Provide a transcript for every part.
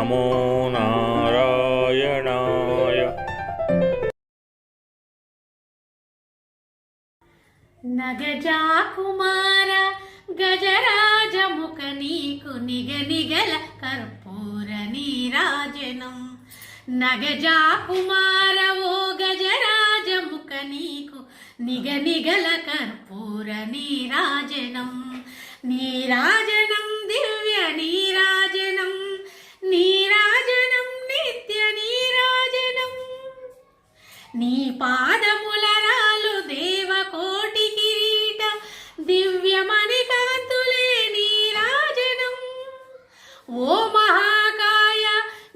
నమో నారాయణాయ నగజా కుమార గజరాజముఖ నీకు నిగ నిగల కర్పూర నీరాజనం నగజా కుమార ఓ గజరాజముఖ నీకు నిగ నిగల కర్పూర నీరాజనం నీరాజనం పాదముల రాలు దేవకోటి కిరీట దివ్యమణి కాంతులే నీరాజనం ఓ మహాకాయ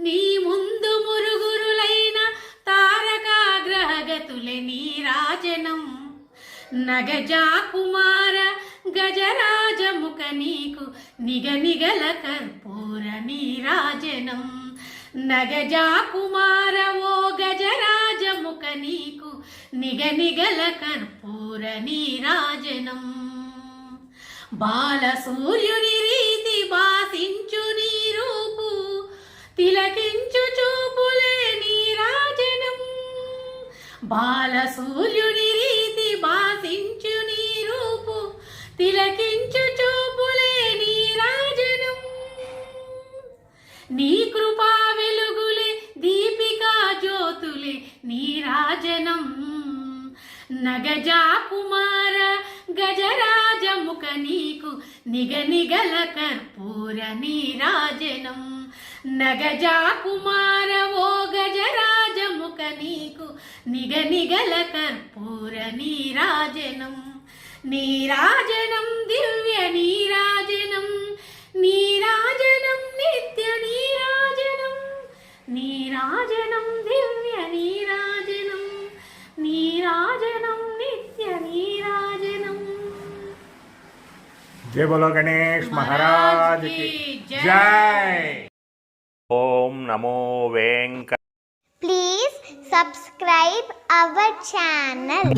నీ ముందు మురుగురులైన తారకాగ్రహగతులే నీరాజనం నగజా కుమార గజరాజముఖ నీకు నిగ నిగల కర్పూర నీరాజనం నగజా కుమార ఓ గజరా నీకు నిగనిగల కర్పూర నీరాజనం. బాల సూర్యుని రీతి బాసించు నీ రూపు తిలకించు చూపులే నీరాజనం. బాల సూర్యుని రీతి బాసించు నీ రూపు తిలకించు చూపులే నీరాజనం. నీ కృ నీరాజనం నగజా కుమార గజరాజముఖ నీకు నిగ నిగల కర్పూర నీరాజనం. నగజా కుమార ఓ గజరాజముఖ నీకు నిగ నిగల కర్పూర నీరాజనం. నీరాజనం దివ్య నీరాజనం. నీరాజనం నిత్య నీరాజనం. నీరాజనం जय बोलो गणेश महाराज की जय। ओम नमो Venkata please subscribe our channel